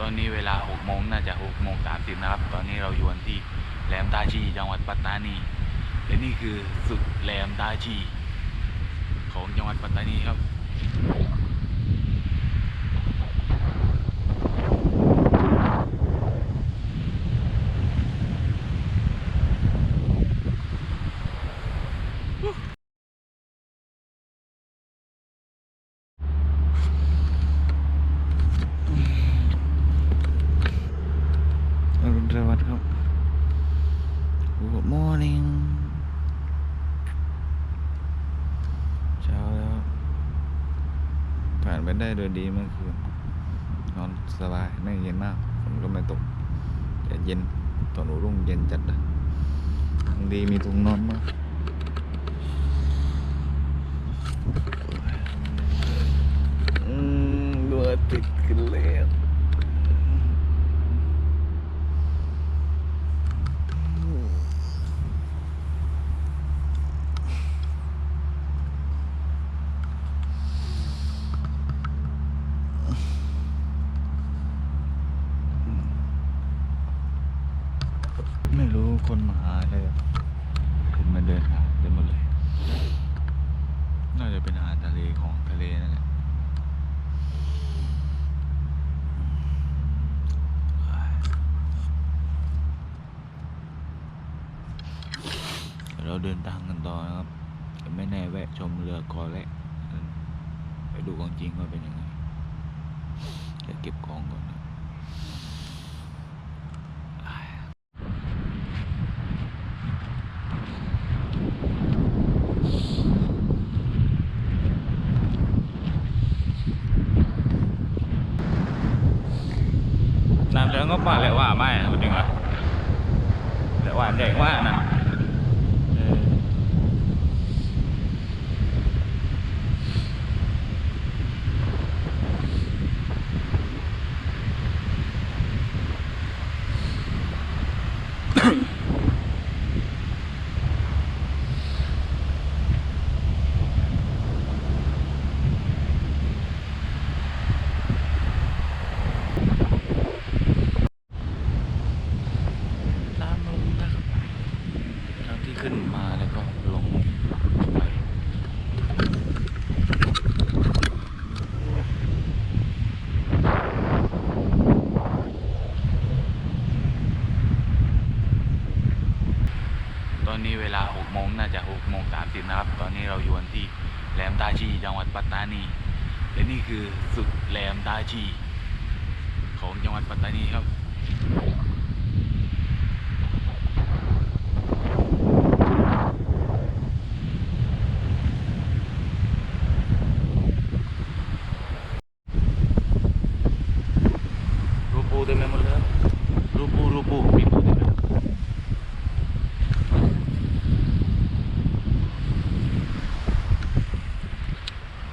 ตอนนี้เวลา6โมงน่าจะ6โมง30นะครับ ตอนนี้เราอยู่ที่แหลมตาชีจังหวัดปัตตานี และนี่คือสุดแหลมตาชีของจังหวัดปัตตานีครับ อรุณสวัสดิ์ครับ Good morning เช้าแล้วครับผ่านไปได้โดยดีเมื่อคืนนอนสบายไม่เย็นมากฝนก็ไม่ตก แต่เย็นตอนหนูรุ่งเย็น จัดเลยยังดีมีถุงนอนมากอืมดวติดขึ้นแล้ว ไม่รู้คนมาหาเลยอะเห็นมาเดินหาเต็มหมดเลย น่าจะเป็นอาหารทะเลของทะเลนั่นแหละเดี๋ยวเราเดินทางกันต่อนะครับแต่ไม่แน่แวะ ชมเรือคอและไปดูของจริงว่าเป็นยังไงจะเก็บของก่อนำแล้วก็ป่าเลยว่าไม่พูดถึงอะแต่ว่าเด็กว่านะเออน้ำลงนะครับน้ำที่ขึ้นมาแล้วก็ลงไปตอนนี้เวลา6โมงน่าจะ6โมง30นะครับ ตอนนี้เราอยู่กันที่แหลมตาชีจังหวัด ปัตตานี และนี่คือสุดแหลมตาชี ของจังหวัดปัตตานีครับ รูปูเต็มไปหมดเลยครับรูปูรูปูมีปูเต็มไปหมด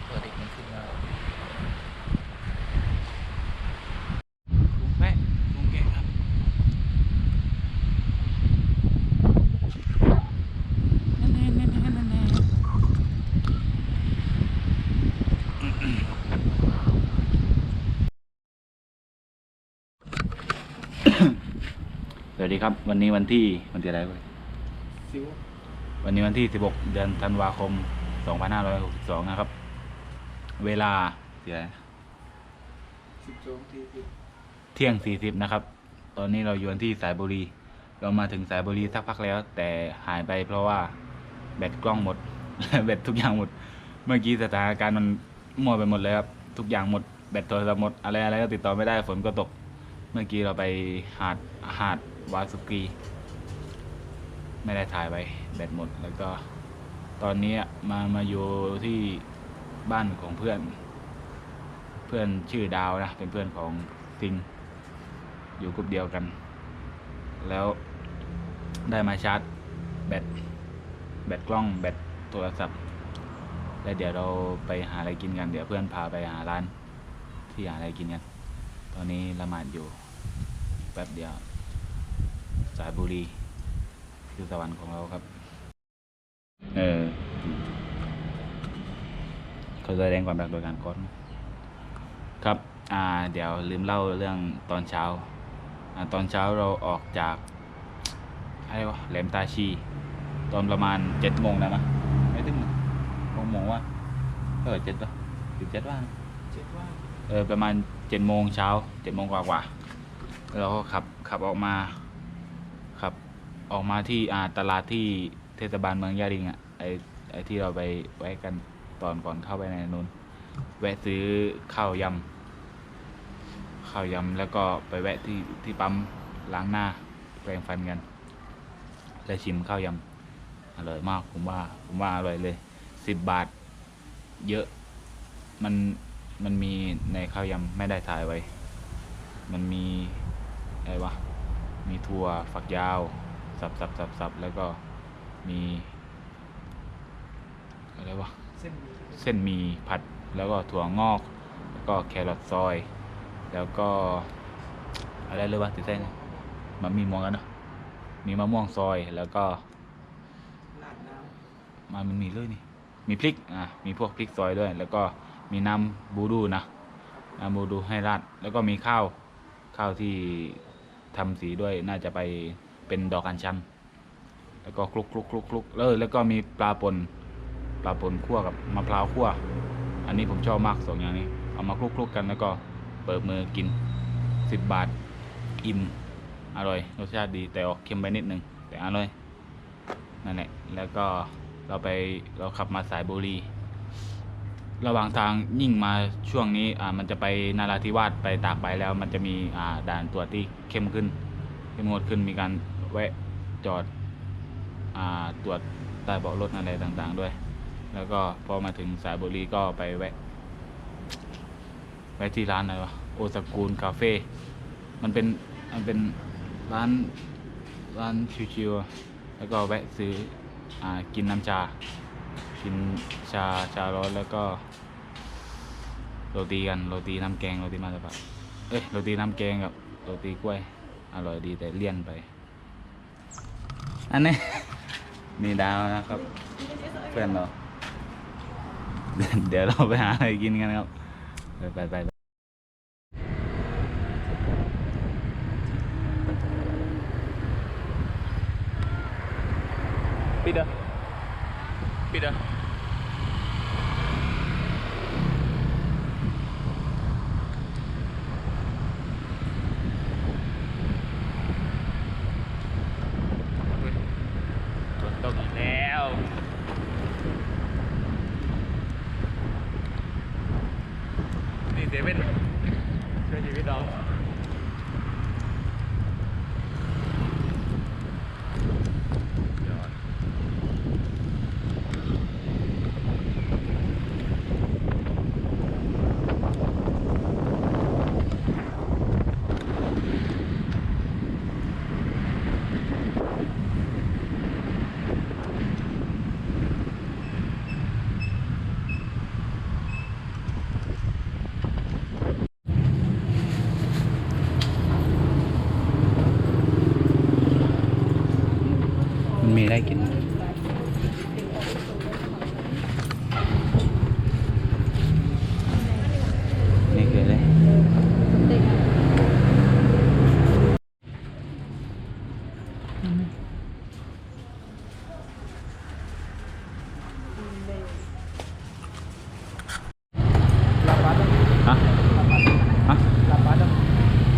เปิดอีกมันขึ้นมาลุงแม่ลุงแกะครับนั่นแน่นั่นแน่นั่นแน่สวัส ดีครับ วันนี้วันที่วันที่อะไรเว้ยสิววันนี้วันที่ 16 เดือนธันวาคม 2562 นะครับ เวลาเดี๋ยวนะสิบสองทีสิบเที่ยง 40 นะครับ ตอนนี้เราอยู่กันที่สายบุรี เรามาถึงสายบุรีสักพักแล้ว แต่หายไปเพราะว่าแบตกล้องหมด แบตทุกอย่างหมด เมื่อกี้สถานการณ์มันมั่วไปหมดเลยครับ ทุกอย่างหมด แบตโทรศัพท์หมด อะไรอะไรก็ติดต่อไม่ได้ ฝนก็ตก เมื่อกี้เราไปหาดหาด วาสุกี ไม่ได้ถ่ายไปแบตหมด แล้วก็ตอนนี้มามาอยู่ที่บ้านของเพื่อน เพื่อนชื่อดาวนะ เป็นเพื่อนของซิง อยู่กลุ่มเดียวกัน แล้วได้มาชาร์จแบตแบตกล้องแบตโทรศัพท์แล้วเดี๋ยวเราไปหาอะไรกินกัน เดี๋ยวเพื่อนพาไปหาร้านที่หาอะไรกินกัน ตอนนี้ละหมาดอยู่แป๊บเดียว สายบุรีคือสวรรค์ของเราครับ เออเขาแสดงความรักโดยการก้อนครับออ่า เดี๋ยวลืมเล่าเรื่องตอนเช้าอ่าตอนเช้าเราออกจากอะไรวะแหลมตาชี ตอนประมาณเจ็ดโมงนะมั้งไม่ถึงหกโมงว่าเออเจ็ดปะถึงเจ็ดว่านะเจ็ดว่าเออประมาณเจ็ดโมงเช้าเจ็ดโมงกว่ากว่าๆเราก็ขับขับออกมาขับ ออกมาที่อ่าตลาดที่เทศบาลเมืองยะริงอะไอไอที่เราไปแวะกันตอนก่อนเข้าไปในนู้นแวะซื้อข้าวยำข้าวยำแล้วก็ไปแวะที่ที่ปั๊มล้างหน้าแปรงฟันกันแล้วชิมข้าวยำอร่อยมากผมว่าผมว่าอร่อยเลยสิบบาท เยอะมันมันมีในข้าวยำไม่ได้ถ่ายไว้ มันมีอะไรวะมีถั่วฝักยาว สับสับสับสับแล้วก็มีอะไรวะเส้นมีผัดแล้วก็ถั่วงอก แล้วก็แครอทซอย แล้วก็อะไรเลยวะติดเส้นมันมีม่วงกันเนอะมีมะม่วงซอยแล้วก็ราดน้มามันมีเลยนี่มีพริกอะมีพวกพริกซอยด้วย แล้วก็มีน้ำบูดูนะน้ำบูดูให้ราดแล้วก็มีข้าวข้าวที่ทำสีด้วยน่าจะไป เป็นดอกอัญชัน แล้วก็คลุกคลุกคลุกคลุกเออแล้วก็มีปลาปนปลาปนคั่วกับมะพร้าวคั่ว อันนี้ผมชอบมากสองอย่างนี้ เอามาคลุกคลุกกันแล้วก็เปิดมือกินสิบบาท อิ่ม อร่อย รสชาติดีแต่ออกเค็มไปนิดนึง แต่อร่อยนั่นแหละ แล้วก็เราไปเราขับมาสายบุรี ระหว่างทางยิ่งมาช่วงนี้อ่ามันจะไปนาราธิวาสไปตากใบแล้ว มันจะมีอ่าด่านตรวจที่เข้มขึ้น เข้มงวดขึ้นมีการ แวะจอดอตรวจใต้เบาะรถอะไรต่างๆด้วย แล้วก็พอมาถึงสายบุรีก็ไปแวะ แวะที่ร้านอะไรวะโอสกูลคาเฟ่มันเป็นมันเป็นร้านร้านชิวๆแล้วก็แวะซื้ออกินน้ำชา กินชาชาร้อนแล้วก็โรตีกันโรตีน้ำแกงโรตีมาจากปะเอ้ยโรตีน้ำแกงกับโรตีกล้วย อร่อยดีแต่เลี่ยนไป อันนี้ มีดาวนะครับ เพื่อนเรา เดี๋ยวเราไปหาอะไรกินกันครับ ไปไปไปไปปิดอะปิดเด้อฝนตกอีกแล้ว นี่เซเว่นช่วยชีวิตเรายอดมันมีได้กิน นี่คืออะไรฮะฮะำลาบาด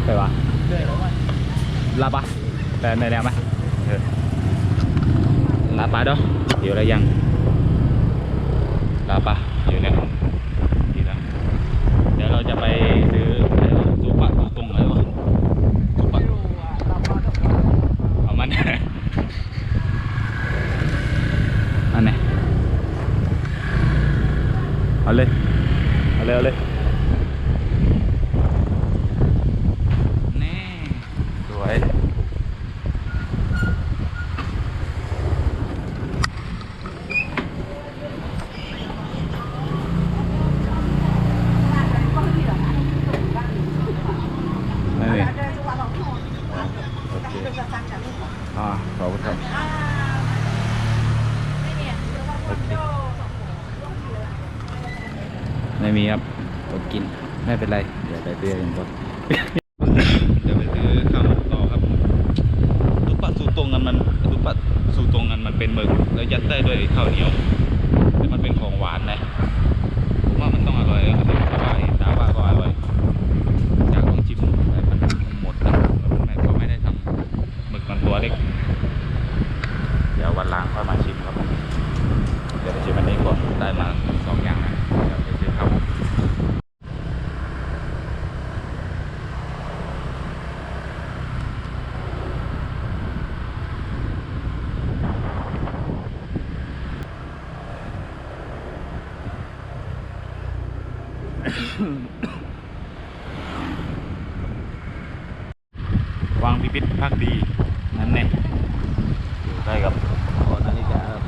ไปวะ เรื่อยแล้วว่า ลาบะ แต่ในแนวไหมเออลาบะดออยู่อะไรยังลาบะอยู่เนี่ยดีแล้วเดี๋ยวเราจะไปซื้ออะไรวะซุปปะตรงอะไรวะซุปปะ ไม่รู้ว่าลาบาด เอามัน อันไหนเอาเลยเอาเลยเอาเลยนี่สวย ไม่มีโอเคอ่าขอบคุณครับโอเค ไม่มีครับอดกิน ไม่เป็นไร เดี๋ยวไปซื้อกันก่อน เดี๋ยวไปซื้อข้าวหมกต่อครับลูกปัดสูตรตรงกันมันลูกปัดสูตรตรงกันมันเป็นหมึกแล้วยัดได้ด้วยข้าวเหนียวแต่มันเป็นของหวานนะผมว่ามันต้องอร่อยเลยครับเพราะว่าเห็นดาว่าก็อร่อยอยากลองชิมแต่มันหมดนะแล้วมันไม่ก็ไม่ได้ทำหมึกมันตัวเล็ก เดี๋ยววันหลังค่อยมาชิมครับผมเดี๋ยวไปชิมอันนี้ก่อนได้มาสองอย่างนะเดี๋ยวไปซื้อข้าวหมก วังพิพิธภักดีนั่นแน่อยู่ใกล้กับหอนาฬิกาครับ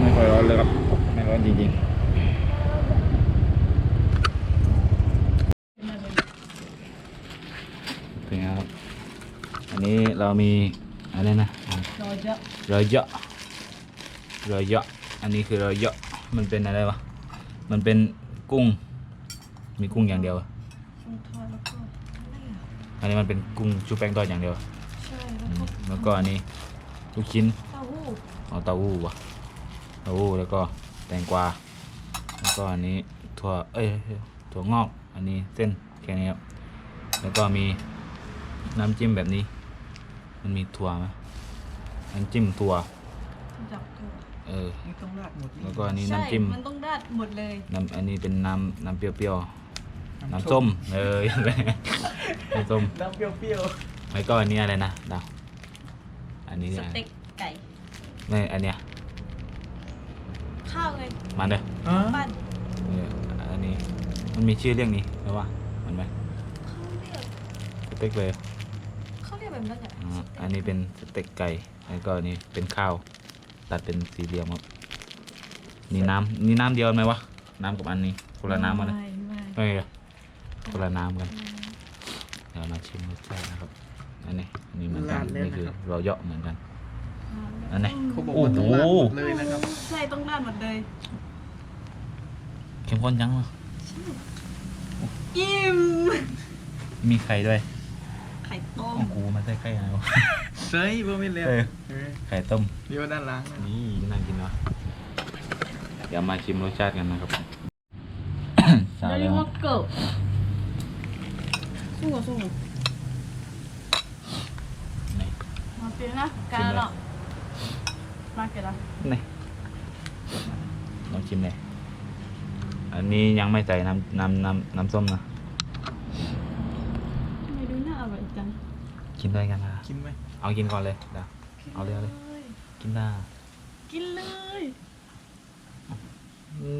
ไม่ค่อยร้อนเลยครับ ไม่ร้อนจริงๆเป็นไงครับอันนี้เรามีอะไรนะอ่ารอเยอะรอยเยอะรอยเยอะอันนี้คือรอยเยอะ มันเป็นอะไรวะ มันเป็นกุ้ง มีกุ้งอย่างเดียว กุ้งทอดแล้วก็อะไรอะอันนี้มันเป็นกุ้งชุบแป้งทอดอย่างเดียวใช่อืแล้วก็มแล้วก็อันนี้ลูกชิ้น เต้าหู้เอาเต้าหู้วะเต้าหู้แล้วก็แตงกวา แล้วก็อันนี้ถั่ว เอ้ย ถั่วงอก อันนี้เส้นแค่นี้ครับ แล้วก็มีน้ำจิ้มแบบนี้ มันมีถั่วไหมน้ำจิ้มถั่ว จับตัว เออไม่ต้องราดหมดแล้วก็อันนี้ใช่น้ำจิ้ม มันต้องราดหมดเลย น้ำอันนี้เป็นน้ำน้ำเปรี้ยวๆ น้ำส้ม เออ น้ำส้ม น้ำเปรี้ยวแล้วก็อันนี้อะไรนะดาวอันนี้ๆสอะไรเต็กไก่ ไม่ อันเนี้ย ข้าวไงมันเด้อข้าวปั้นเอออันนี้ มันมีชื่อเรียกนี้หรือว่ามันไหมเขาเรียกสเต็กเลยเขาเรียกแบบนั้นอะอ๋ออันนี้เป็นสเต็กไก่ แล้วก็อันนี้เป็นข้าว ตัดเป็นสี่เหลี่ยมครับนี่น้ำนี่น้ำเดียวไหมวะน้ำกับอันนี้คนละน้ำกันเลยไม่ไม่เอ้ยคนละน้ำกันเดี๋ยวมาชิมรสชาตินะครับอันนี้อันนี้เหมือนกันนี่คือเราเยาะเหมือนกันอันไหนเขาบอกว่าต้องราดหมดเลยนะครับใช่ต้องราดหมดเลยเข้มข้นจังวะอิ่มมีไข่ด้วย ไข่ต้มโอ้โหมาใกล้ๆนะวะเฮ้ยบ่ไม่เลยเออเออไข่ต้มเดี๋ยวด้านหล่างนะนี่น่ากินวะเดี๋ยวมาชิมรสชาติกันนะครับสาวเดี๋ยวแล้นี้วว่าเกิบสู้กับสู้นี่มาเปลี่ยนนะการเนาะมาเกิดละนี่ลองชิมเลยอันนี้ยังไม่ใส่น้ำน้ำน้ำน้ำส้มนะ ทำไมดูน่าอร่อยจัง กินด้วยกันนะกินไหมเอากินก่อนเลยเดี๋ยวเอาเลยเอาเลยกินได้กินเลย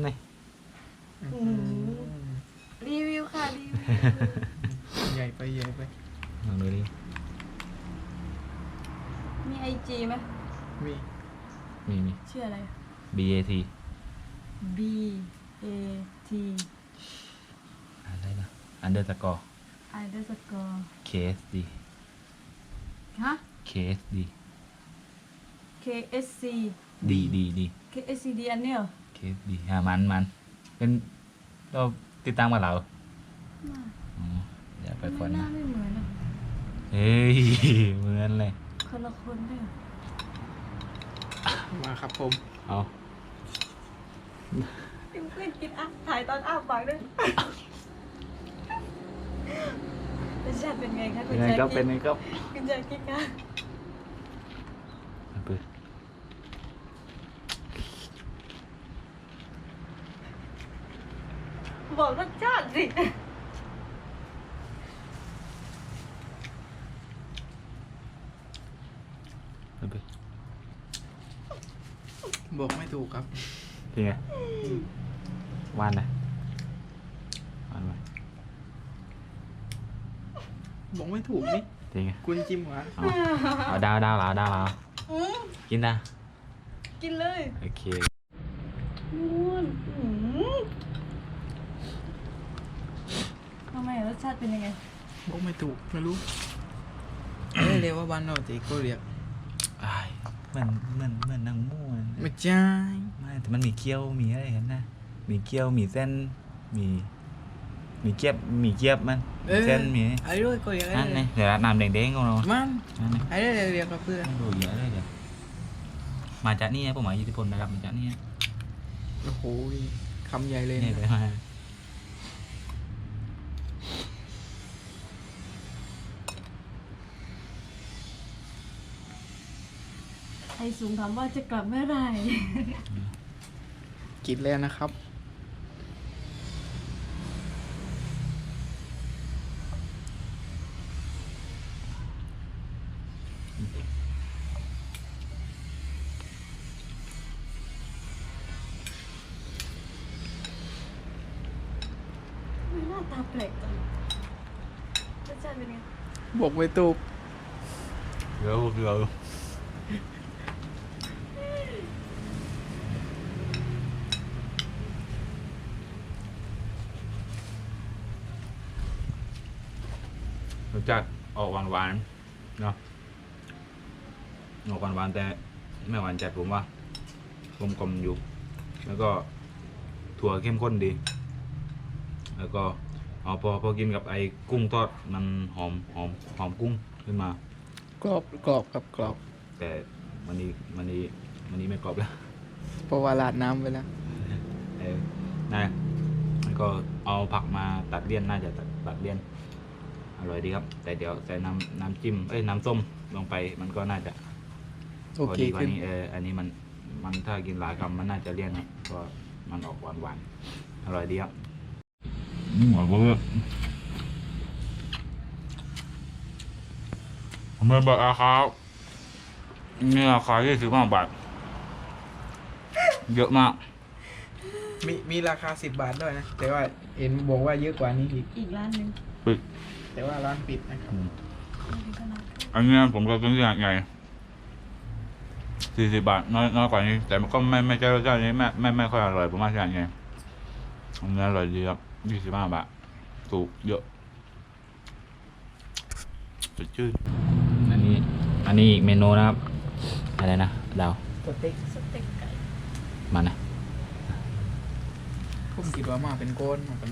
นี่โอ้โหรีวิวค่ะรีวิวใหญ่ไปใหญ่ไปลองดูดิมีไอจีไหมมีมีมีชื่ออะไร B A T B A T อะไรนะ underscore underscore K S D ฮะ K S D K S C D D D K S C D อันเนี้ยเหรอ K S D อ่ามันมันเป็นเราติดตามกับเราอ๋ออย่าไปทำฟไมอนหน้านะไม่เหมือนอะเฮ้ย เหมือนเลย คนละคนด้วยมาครับผมเอาพิมพ์ขึ้นกินอะถ่ายตอนอ้าปากด้วย รสชาติเป็นไงคะคุเป็นณไงแจ็คก็เป็นกี้ไงก็คุณแจ็คกี้คะเอาปืนบอกรสชาติสิเอาปืนบอกไม่ถูกครับเป็นไงหวานนะหวานไหม บอกไม่ ถูกนี่เป็นไงคุณจิ้มหวานเอาเอาดาวดาวเหลาดาวเหลาอืมกินนะกินเลยโอเคนู่นอืมทำไมรสชาติเป็นยังไง บอกไม่ถูกไม่รู้เอ้ยเรียกว่าบ้านเราตีก็เรียกอ้ายเหมือนเหมือนเหมือนนางม่วนไม่ใช่ไม่แต่มันมีเกี๊ยวมีอะไรกันนะมีเกี๊ยวมีเส้นมีมีเกี๊ยบมีเกี๊ยบมัน มีเส้นมีไอ้ด้วยก็อย่างนั่นนั้นไงเดี๋ยวน้ำแดงๆของเรามันนั่นไงไอ้ด้วยเรียกกับเพื่อนดูเยอะเลยเดี๋ยวมาจากนี่นะผมหมายอิทธิพลนะครับมาจากนี่นะโอ้โหคำใหญ่เลยนี่นะเลยมาไอสูงถามว่าจะกลับเมื่อไหร่ กินแล้วนะครับ ตาแปลกจังรสชาติเป็นไงบอกไม่ถูกเดี๋ยวเดี๋ยวรสชาติออกหวานหวานๆเนาะออกหวานหวานๆแต่ไม่หวานจัดผมว่ากลมกลมๆอยู่ แล้วก็ถั่วเข้มข้นดี แล้วก็ เอาพอพอกินกับไอ้กุ้งทอดมันหอมหอมหอมกุ้งขึ้นมา กรอบกรอบกับกรอบ แต่มันนี้มันนี้มันนี้ไม่กรอบแล้วเพราะว่าราดน้ำไปแล้ว เออนะแล้วก็เอาผักมาตัดเลี่ยนน่าจะตัดตัดเลี่ยนอร่อยดีครับ แต่เดี๋ยวใส่น้ำน้ำจิ้มเอ้ยน้ำส้มลงไปมันก็น่าจะโอพอเคดีกว่าขึ้นนี้เอออันนี้มันมันถ้ากินหลายคำมันน่าจะเลี่ยนนะเพราะมันออกหวานหวานๆอร่อยดีครับ หวานเวอร์เมื่อบอกอาครับเนี่ยราคายี่สิบห้าบาท เยอะมาก มีมีราคาสิบบาทด้วยนะ แต่ว่าเห็นบอกว่าเยอะกว่านี้อีก อีกร้านหนึ่งปิด แต่ว่าร้านปิดนะครับไม่ถึงขนาดอันเนี้ยผมก็ซื้อขนาดใหญ่สี่สิบบาทน้อยน้อยกว่านี้ แต่มันก็ไม่ไม่ใช่รสชาตินี้ไม่ไม่ไม่ค่อยอร่อยผมว่าขนาดใหญ่อันนี้อร่อยดีครับ ยี่สิบห้าบาทถูกเยอะสดชื่นอันนี้ อันนี้อีกเมนูนะครับ อะไรนะดาวสเต็กสเต็กไก่มานะผมคิดว่ามาเป็นก้อนมาเป็น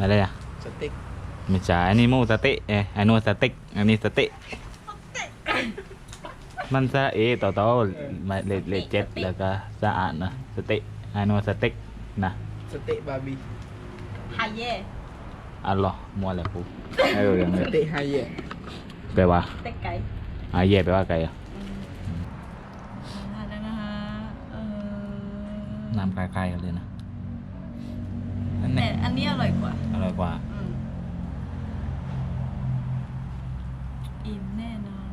อะไรอะสเต็กไม่ใช่อันนี้หมูสะเต๊ะเอ้ยอันนู้นสเต็กอันนี้สเต๊ะมันสะเอต่อต่อมาเลเลเจ็ดแล้วก็สะอาดนะสเต๊ะอันนู้นสเต็กนะสเต็กบาร์บี ฮาเย่อัลลอฮ์มัวแหละกูไม่รู้เรื่องสเลยเต็กไฮเย่แปลว่าสเต็กไก่อาเย่แปลว่าไก่อะทานแล้วนะคะเออน้ำคล้ายๆกันเลยนะนั่นแหแต่ละอันนี้อร่อยกว่า อร่อยกว่า อืมอิ่มแน่นอน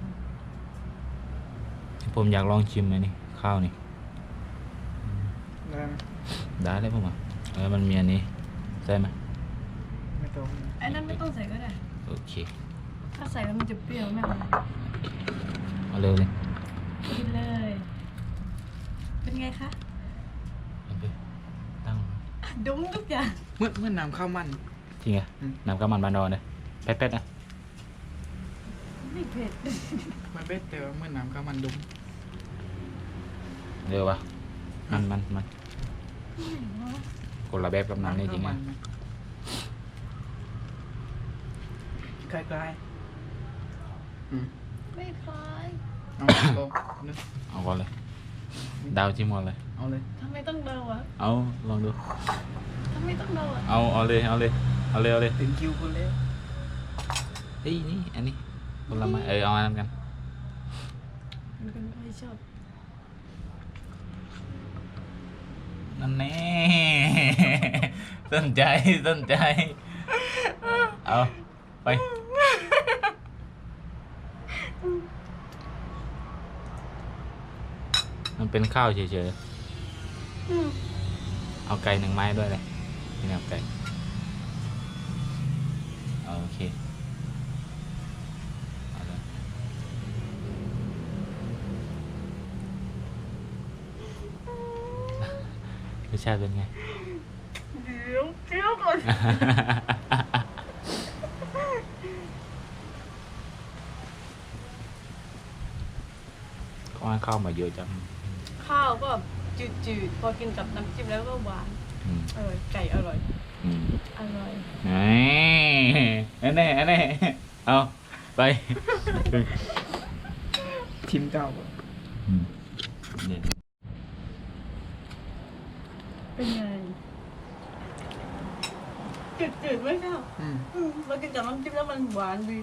ผมอยากลองชิมเลยนี่ข้าวนี่ ได้ไหมได้เลยผมอะเออมันมีอันนี้ ใช่ไหมไม่ต้องอันนั้นไม่ต้องใส่ก็ได้ โอเค ถ้าใส่แล้วมันจะเปรี้ยวไม่อร่อยเอาเร็วเลยกินเลย เป็นไงคะโอเคตั้งอะดมทุกอย่างเมื่อเมื่อน้ำข้าวมัน จริงเหรออืม น้ำกำมันบานดอนเลยแป๊ดๆนะไม่เผ็ดมันเป็นแต่ว่าเมื่อน้ำข้าวมันดุมเร็ววะมันมันมัน คนละแบบกับน้ำนี่จริงข้าอะวมันไหมคล้ายๆอืมไม่คล้ายเอาลองนึกเอาก่อนเลยดาวจิ้มก่อนเลย เอาเลยทำไมต้องเดาอะ เอาลองดูทำไมต้องเดาอะ เอาเอาเลยเอาเลยเอาเลยเอาเลยถึงคิวคุณแล้วเฮ้ยนี่อันนี้ผลไม้เออเอาอันนั้นกันมันเป็นใครชอบ นั่นแน่สนใจสนใจ เอาไป มันเป็นข้าวเฉยๆ เอาไก่หนึ่งไม้ด้วยเลยนี่เอาไก่เอาโอเค รสชาติเป็นไง เดี๋ยวเดี๋ยวก่อนขอว่าเข้ามาเยอะจังข้าวก็จืดๆ พอกินกับน้ำจิ้มแล้วก็หวาน อืมเออ ไก่อร่อย อืมอร่อยแหน่แน่แน่เอาไปชิมเก้าก่อน อืมเนี่ย เป็นไง จืดๆไหมข้าวอืมอืมเรากินกับน้ำจิ้มแล้วมันหวานดี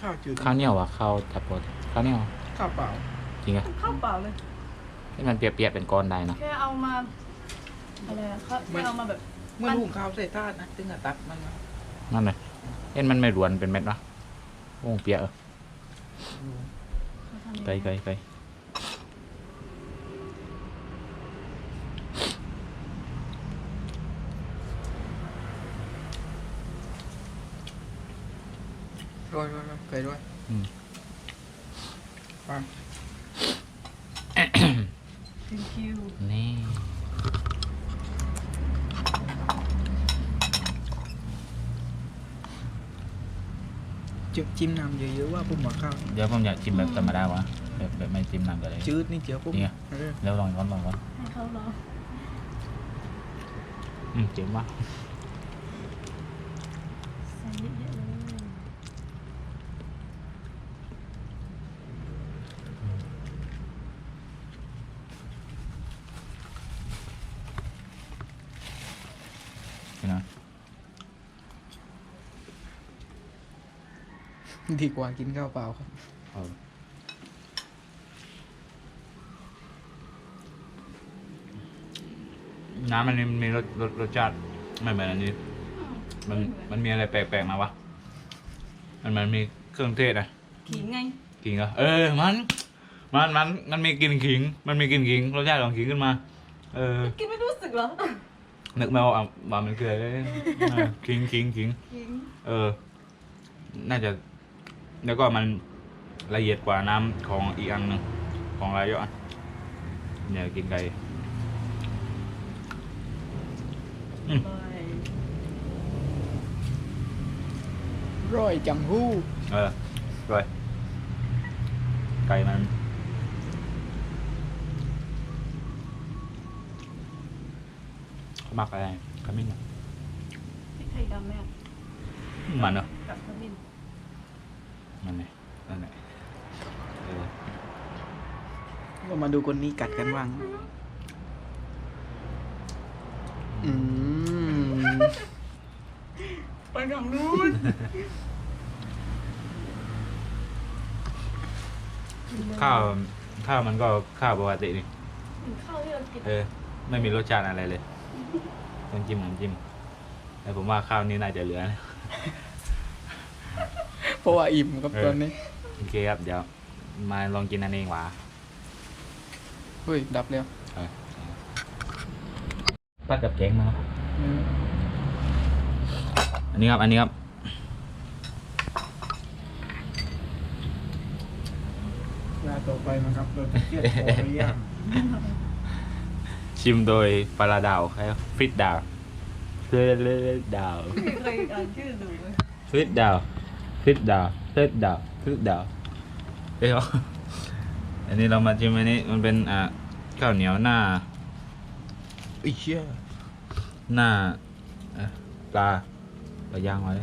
ข้าวจืดข้าวเหนียวอะข้าวทับปดข้าวเหนียวข้าวเปล่าจริงอะข้าวเปล่าเลย ที่มันเปียกๆเป็นก้อนได้นะแค่เอามาอะไรอะครับแค่เอามาแบบ เมื่อหุงข้าวใส่ธาตุนะตึงอะตักมันมานั่นเลยเห็นมันไม่รวนเป็นเม็ดนะโอ้เปียกเออเขาทำยังงไกลไกลไกลโรยโรยโรยไปด้วย อืม ฟัง ถึงคิว นี่ จิ้มจิ้มน้ำเยอะๆ ว่าปุ่มหัวข้าวเดี๋ยวผมอยากชิมแบบธรรมดาวะแบบแบบไม่จิ้มน้ำอะไรจืดนี่เจียวปุ่ม เนี่ย เออ แล้วลองก่อนลองก่อน ให้เขาลอง อืมเจ๋งว่ะ ใส่เยอะๆเลย เห็นไหม ดีกว่ากินข้าวเปล่าครับเออน้ำมันมีมีรสรสรสชาติไม่เหมือนอันนี้ มันมันมีอะไรแปลกๆมาวะ มันมันมีเครื่องเทศอะขิงไงขิงเหรอเออมัน มันมันมันมีกลิ่นขิง มันมีกลิ่นขิงรสชาติของขิงขึ้นมา เออ กินไม่รู้สึกเหรอ นึกไม่ออกอะว่ามันคืออะไรเออขิงขิงขิง ขิง เออ น่าจะ แล้วก็มันละเอียดกว่าน้ำของอีกอันหนึงของรายย่อยเนี่ยกินไก่อืมอร่อยร้อยจังหู้เออด้วยไก่มันเขาหมักอะไรขมิ้นเหรอพริกไทยดำแม่มันเหรอกับขมิ้น มันไงนั่นแหละเออเรามาดูคนนี้กัดกันบ้างอืมไปฝั่งนู้นข้าวข้าวมันก็ข้าวปกตินี่กินข้าวที่เรากินเออ ไม่มีรสชาติอะไรเลยน้ำจิ้มน้ำจิ้มแต่ผมว่าข้าวนี้น่าจะเหลือนะเพ ราะว่าอิ่มครับเออตอนนี้โอเคครับ เดี๋ยว มาลองกินอันเองหวาเฮ้ย ดับแล้วปัดกับแกงมาครับอืมอันนี้ครับ อันนี้ครับหน้าต่อไปนะครับเราจะเทียบคอหรือยังชิมโดยปลาดาวครับฟริตดาวฟริตดาวไม่เคยอ่านชื่อดูเลยฟริตดาว ฟริตดาวฟริตดาวฟริตดาวเอ้ยเหรออันนี้เรามาชิมอันนี้มันเป็นอ่าข้าวเหนียวหน้าไอ้เชี่ยหน้าเอ่อปลาปลาย่างไว้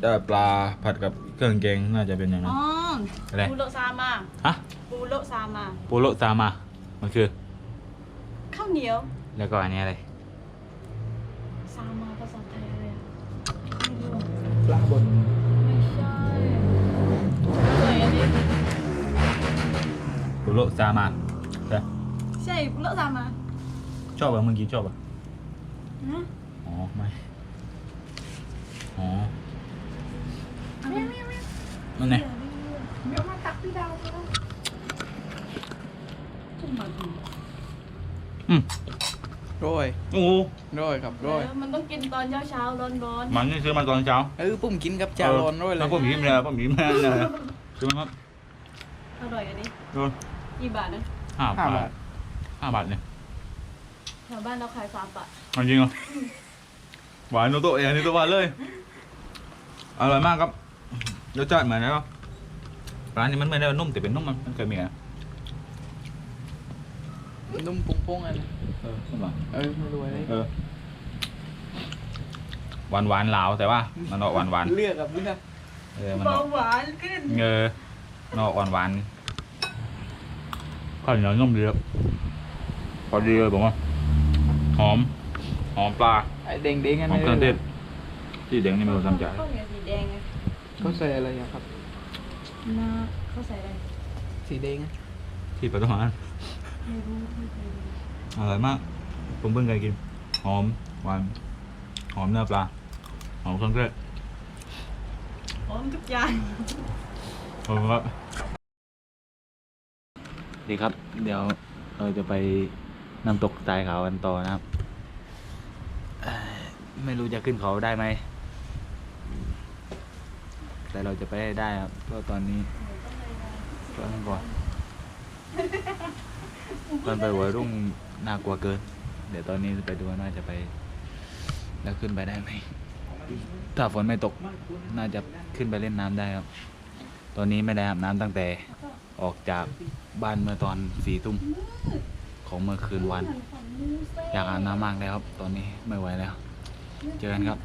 แต่ปลาผัดกับเครื่องแกงน่าจะเป็นอย่างนั้อ๋นออะไรปูโรซามาฮะปูโรซามาปูโรซามา มันคือ ข้าวเหนียว แล้วก็อันนี้อะไรซามาภาษาไทยอะไรอะไม่รู้ปลาบน โรซามาใช่ใช่ปูโรซามาชอบป่ะเมื่อกี้ชอบป่ะฮะอ๋อไม่อ๋อเมียวเมียวเมียวนั่นไงเมียวมาตักพี่ดาวก็ได้จุ่มมาดูอืมร้อยโอ้โหร้อยครับร้อยเออมันต้องกินตอนเช้าเช้าๆร้อนร้อนมันนี่ซื้อมาตอนเช้าเออปุ้มกินกับจาร้อนร้อยเลแล้ยวผมยิ้มเลยผมยิ้มเลยใช่ไหมครับอร่อยอันนี้ดู กี่บาทนะห้าห้าบาบาทท ห้าบาทเนี่ยแถวบ้านเราขายสามบาทเอาจริงเหรอหวานโนโตะเองนี่ตัวหวานเลยอร่อยมากครับรสชาติเหมือนนะครับร้านนี้มันไม่ได้ว่านุ่มแต่เป็นนุ่มมันมันเคยมีนะนุ่มปุ้งๆอะนะเออใช่ป่ะเออไม่รู้อะไรเออหวานหวานๆลาวแต่ว่ามันออกหวานหวานเลือกกับเลือกๆเออมันอเบาอกหวานขึ้นเงอมันออกหวานหวาน ข้าวเหนียวนุ่มดีครับพอดีเลยผมว่าหอม หอมปลาไอ้เด้งเด้งๆอันหอมนี้เครื่องเทศที่เด็กนี่ไม่รู้ทำจากข้าวเหนียวสีแดงไงเขาใส่อะไรอะครับ มาเขาใส่อะไรสีแดงอะที่ปัตตานีไม่รู้ไม่เคยดูอร่อยมาก ผมเพิ่งเคยกิน หอมหวานหอมเนื้อปลา หอมเครื่องเทศพร้อมทุกอย่างขอบคุณครับ ดีครับ เดี๋ยวเราจะไปน้ำตกทรายขาวกันต่อนะครับ ไม่รู้จะขึ้นเขาได้ไหม แต่เราจะไปให้ได้ครับเพราะตอนนี้ตอนก่อนตอนไปหัวรุ่งน่ากลัวเกิน เดี๋ยวตอนนี้ไปดูว่าน่าจะไป แล้วขึ้นไปได้ไหม ถ้าฝนไม่ตก น่าจะขึ้นไปเล่นน้ำได้ครับ ตอนนี้ไม่ได้อาบน้ำตั้งแต่ ออกจากบ้านเมื่อตอนสี่ทุ่มของเมื่อคืนวัน อยากอาบน้ำมากแล้วครับ ตอนนี้ไม่ไหวแล้ว เจอกันครับ